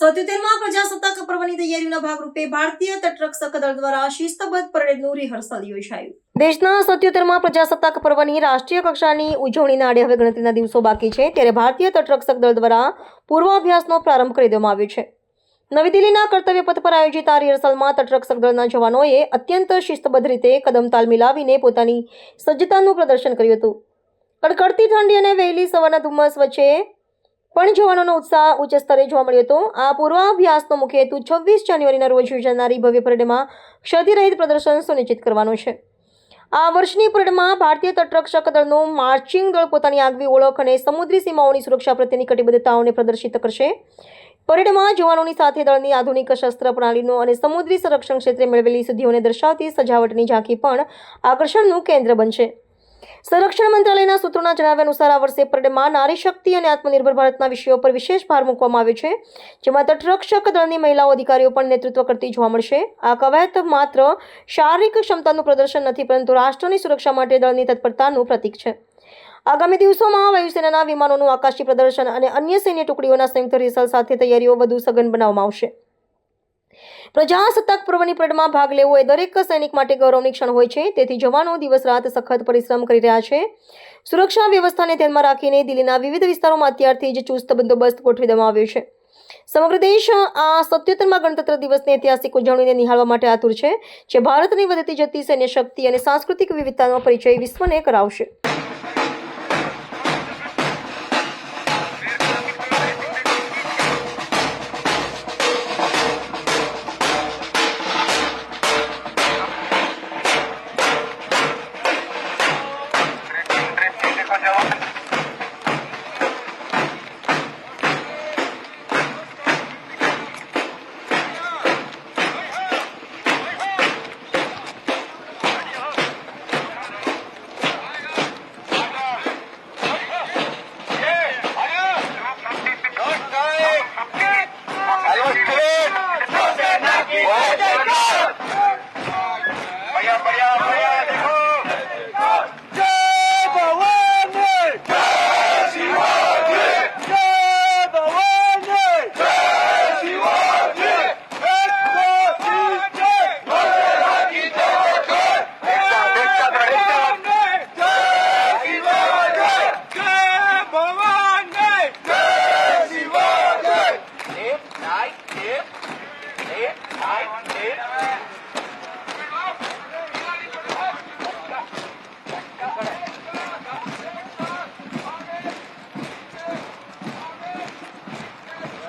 સત્યોતેરમાં પ્રજાસત્તાક પર્વની તૈયારીઓના ભાગરૂપે ભારતીય તટરક્ષક દળ દ્વારા શિસ્તબદ્ધ પરેડનું રિહર્સલ યોજાયું. દેશના સત્યોતેરમાં પ્રજાસત્તાક પર્વની રાષ્ટ્રીય કક્ષાની ઉજવણીના આડે હવે ગણતરીના દિવસો બાકી છે, ત્યારે ભારતીય તટરક્ષક દળ દ્વારા પૂર્વાભ્યાસનો પ્રારંભ કરી દેવામાં આવ્યો છે. નવી દિલ્હીના કર્તવ્ય પથ પર આયોજિત આ રિહર્સલમાં તટરક્ષક દળના જવાનોએ અત્યંત શિસ્તબદ્ધ રીતે કદમતાલ મિલાવીને પોતાની સજ્જતાનું પ્રદર્શન કર્યું હતું. કડકડતી ઠંડી અને વહેલી સવારના ધુમ્મસ વચ્ચે પણ જવાનોનો ઉત્સાહ ઉચ્ચ સ્તરે જોવા મળ્યો હતો. આ પૂર્વાભ્યાસનો મુખ્ય હેતુ છવ્વીસ જાન્યુઆરીના રોજ યોજાનારી ભવ્ય પરેડમાં ક્ષતિરહિત પ્રદર્શન સુનિશ્ચિત કરવાનો છે. આ વર્ષની પરેડમાં ભારતીય તટરક્ષક દળનું માર્ચિંગ દળ પોતાની આગવી ઓળખ અને સમુદ્રી સીમાઓની સુરક્ષા પ્રત્યેની કટિબદ્ધતાઓને પ્રદર્શિત કરશે. પરેડમાં જવાનોની સાથે દળની આધુનિક શસ્ત્ર પ્રણાલીનો અને સમુદ્રી સંરક્ષણ ક્ષેત્રે મેળવેલી સિદ્ધિઓને દર્શાવતી સજાવટની ઝાંખી પણ આકર્ષણનું કેન્દ્ર બનશે. સંરક્ષણ મંત્રાલયના સૂત્રોના જણાવ્યા અનુસાર આ વર્ષે પરેડમાં નારી શક્તિ અને આત્મનિર્ભર ભારતના વિષયો પર વિશેષ ભાર મૂકવામાં આવ્યો છે, જેમાં તટરક્ષક દળની મહિલાઓ અધિકારીઓ પણ નેતૃત્વ કરતી જોવા મળશે. આ કવાયત માત્ર શારીરિક ક્ષમતાનું પ્રદર્શન નથી, પરંતુ રાષ્ટ્રની સુરક્ષા માટે દળની તત્પરતાનું પ્રતીક છે. આગામી દિવસોમાં વાયુસેનાના વિમાનોનું આકાશી પ્રદર્શન અને અન્ય સૈન્ય ટુકડીઓના સંયુક્ત રિસલ સાથે તૈયારીઓ વધુ સઘન બનાવવામાં આવશે. પ્રજાસત્તાક પર્વની પરેડમાં ભાગ લેવો એ દરેક સૈનિક માટે ગૌરવની ક્ષણ હોય છે. તેથી જવાનો દિવસ રાત સખત પરિશ્રમ કરી રહ્યા છે. સુરક્ષા વ્યવસ્થાને ધ્યાનમાં રાખીને દિલ્હીના વિવિધ વિસ્તારોમાં અત્યારથી જ ચુસ્ત બંદોબસ્ત ગોઠવી દેવામાં આવ્યો છે. સમગ્ર દેશ આ સત્યોતરમાં ગણતંત્ર દિવસની ઐતિહાસિક ઉજવણીને નિહાળવા માટે આતુર છે, જે ભારતની વધતી જતી સૈન્ય શક્તિ અને સાંસ્કૃતિક વિવિધતાનો પરિચય વિશ્વને કરાવશે.